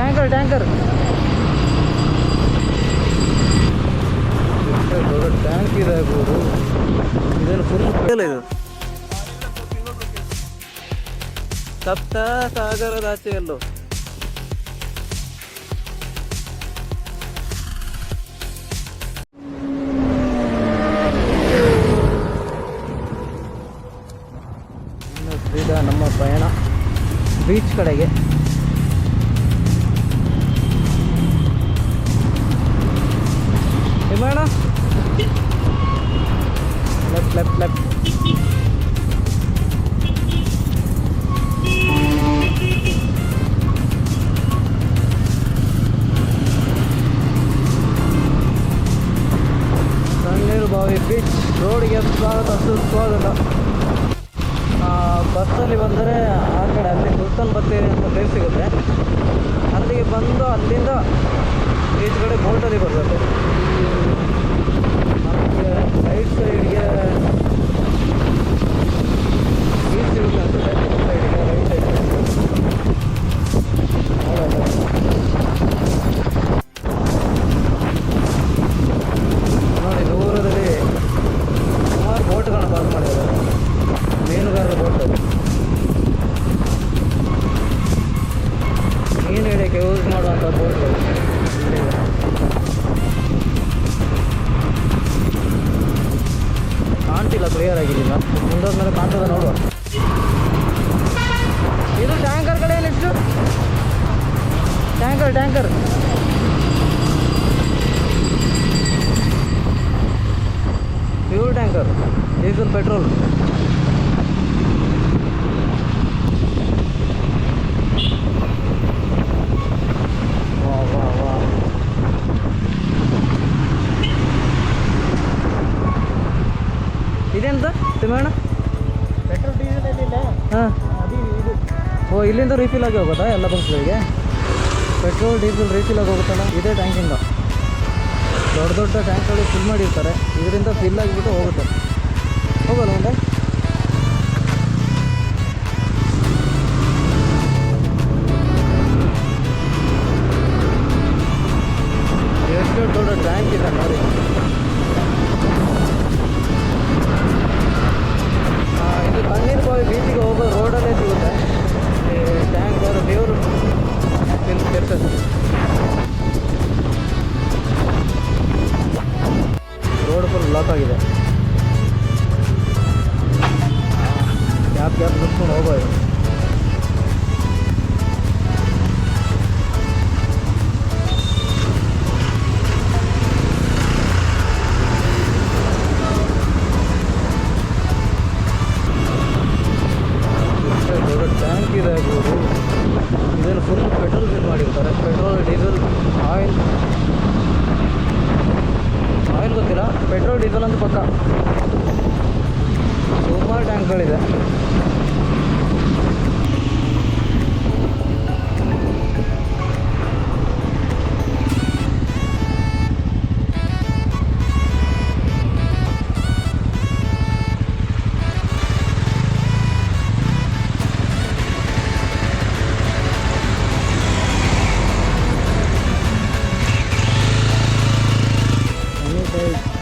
Tanker tanker. ದೊಡ್ಡ tank ಇದೆ ಗುರು ಇದನ್ನು ಫುಲ್ ಇದು ಸಪ್ತ ಸಾಗರದ ಆಚೆ ಎಲ್ಲೋ ಸೀದಾ ನಮ್ಮ ಪಯಣ. ಬೀಚ್ ಕಡೆಗೆ. ವಿಮಾನ ಲೆಫ್ಟ್ ಲೆಫ್ಟ್ ಲೆಫ್ಟ್ ತಣ್ಣೀರು ಬಾವಿ ಬೀಚ್ ರೋಡ್ಗೆ ಸ್ವಾಗತ. ಸುಸ್ವಾಗತ ಬಸ್ಸಲ್ಲಿ ಬಂದರೆ ಆ ಕಡೆ ಅಲ್ಲಿ ಸುಲ್ತಾನ್ ಬತ್ತೇರಿ ಅಂತ ಪ್ಲೇಸ್ ಸಿಗುತ್ತೆ. ಅಲ್ಲಿಗೆ ಬಂದು ಅಲ್ಲಿಂದ ಈಚೆ ಕಡೆ ಬೋಟಲ್ಲಿ ಬರಬೇಕು. Hayır sayır ya. Bir sürü şarkı. ಕಾಣ್ತಿಲ್ಲ ಕ್ಲಿಯರ್ ಆಗಿದ್ದಿಲ್ಲ ಮುಂದೋದ ಮೇಲೆ ಕಾಣ್ತದ ನೋಡುವ ಇದು ಟ್ಯಾಂಕರ್ ಕಡೆ ಏನಿಷ್ಟು tanker tanker. Fuel tanker, diesel, petrol. ಇಲ್ಲಿಂದ ರೀಫಿಲ್ ಆಗಿ ಹೋಗೋದಾ ಎಲ್ಲ ಬಂಕ್ಗಳಿಗೆ ಪೆಟ್ರೋಲ್ ಡೀಸೆಲ್ ರೀಫಿಲ್ ಆಗಿ ಹೋಗುತ್ತಲ್ಲ, ಇದೇ ಟ್ಯಾಂಕಿಂದ ದೊಡ್ಡ ದೊಡ್ಡ ಟ್ಯಾಂಕ್ಗಳು ಫಿಲ್ ಮಾಡಿರ್ತಾರೆ. ಇದರಿಂದ ಫಿಲ್ ಆಗಿಬಿಟ್ಟು ಹೋಗುತ್ತೆ. ಹೋಗಲ್ಲ ಮುಂದೆ ರೋಡ್ ಫುಲ್ ಬ್ಲಾಕ್ ಆಗಿದೆ ಕ್ಯಾಬ್ ಕ್ಯಾಬ್ ಬಿಟ್ಕೊಂಡು ಹೋಗೋದು. ಎಷ್ಟು ದೊಡ್ಡ ಟ್ಯಾಂಕ್ ಇದೆ ಗುರು ಇದನ್ನು ಫುಲ್ ಪೆಟ್ರೋಲ್ ಫಿಲ್ ಮಾಡಿರ್ತಾರೆ. ಪೆಟ್ರೋಲ್ ಡೀಸೆಲ್ ಆಯಿಲ್ ಆಯಿಲ್ ಗೊತ್ತಿಲ್ಲ? ಪೆಟ್ರೋಲ್ ಡೀಸೆಲ್ ಅಂತ ಪಕ್ಕ. ಸುಮಾರು ಟ್ಯಾಂಕ್ಗಳಿದೆ.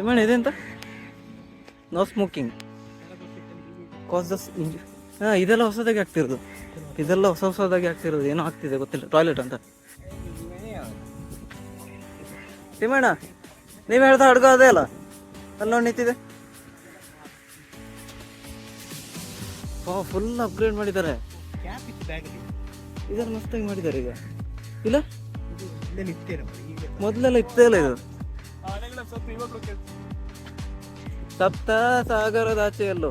ತಿಮ್ಮಣ್ಣ ಇದೆಂತ ನೋ ಸ್ಮೋಕಿಂಗ್ ಕಾಸ್ ಇಂಜು ಹಾಂ ಇದೆಲ್ಲ ಹೊಸದಾಗಿ ಆಗ್ತಿರೋದು ಇದೆಲ್ಲ ಹೊಸ ಹೊಸದಾಗಿ ಆಗ್ತಿರೋದು ಏನೋ ಆಗ್ತಿದೆ ಗೊತ್ತಿಲ್ಲ ಟಾಯ್ಲೆಟ್ ಅಂತ ತಿಮ್ಮಣ್ಣ ನೀವು ಹೇಳ್ದ ಹಡ್ಗ ಅದೇ ಅಲ್ಲ ಅಲ್ಲಿ ನೋಡಿ ನಿಂತಿದೆ ಫುಲ್ ಅಪ್ಗ್ರೇಡ್ ಮಾಡಿದ್ದಾರೆ ಇದನ್ನು ಮಸ್ತಾಗಿ ಮಾಡಿದ್ದಾರೆ ಈಗ ಇಲ್ಲ ಮೊದಲೆಲ್ಲ ಇತ್ತೇ ಇಲ್ಲ ಇದು ಸಪ್ತ ಸಾಗರದಾಚೆಯಲ್ಲೋ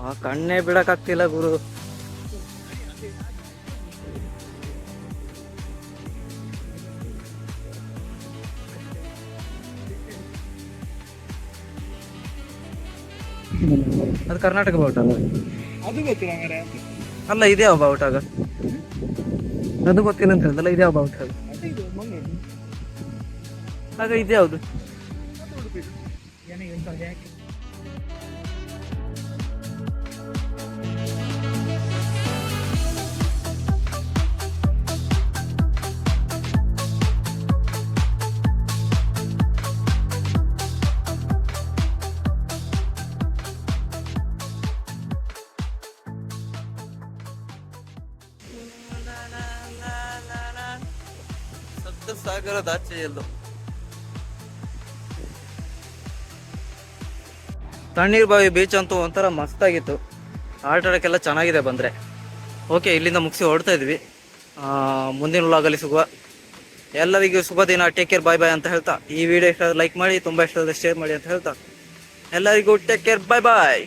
ಆ ಕಣ್ಣೇ ಬಿಡಕ್ಕಾಗ್ತಿಲ್ಲ ಗುರು. ಅದು ಕರ್ನಾಟಕ ಬಾವುಟ ಅಲ್ಲ? ಅಲ್ಲ ಇದ್ಯಾವ ಬಾವುಟ ಆಗ? ಅದು ಗೊತ್ತಿಲ್ಲ ಅಂತ ಹೇಳಿದಲ್ಲ ಇದ್ಯಾವ ಬಾವುಟ ಆಗ ಅದೇ ಇದು ಯಾವುದು? ಉಡುಪಿದು ಸಾಗರ ದಾಚೆಯಲ್ಲ. ತಣ್ಣೀರ್ ಬಾವಿ ಬೀಚ್ ಅಂತೂ ಒಂಥರ ಮಸ್ತಾಗಿತ್ತು. ಆಟ ಆಡೋಕ್ಕೆಲ್ಲ ಚೆನ್ನಾಗಿದೆ ಬಂದರೆ. ಓಕೆ ಇಲ್ಲಿಂದ ಮುಗಿಸಿ ಹೊಡ್ತಾ ಇದ್ವಿ. ಮುಂದಿನ ವ್ಲಾಗಲ್ಲಿ ಸಿಗುವ. ಎಲ್ಲರಿಗೂ ಶುಭ ದಿನ ಟೇಕ್ ಕೇರ್ ಬಾಯ್ ಬಾಯ್ ಅಂತ ಹೇಳ್ತಾ. ಈ ವಿಡಿಯೋ ಇಷ್ಟ ಲೈಕ್ ಮಾಡಿ, ತುಂಬ ಇಷ್ಟ ಶೇರ್ ಮಾಡಿ ಅಂತ ಹೇಳ್ತಾ. ಎಲ್ಲರಿಗೂ ಟೇಕ್ ಕೇರ್ ಬಾಯ್ ಬಾಯ್.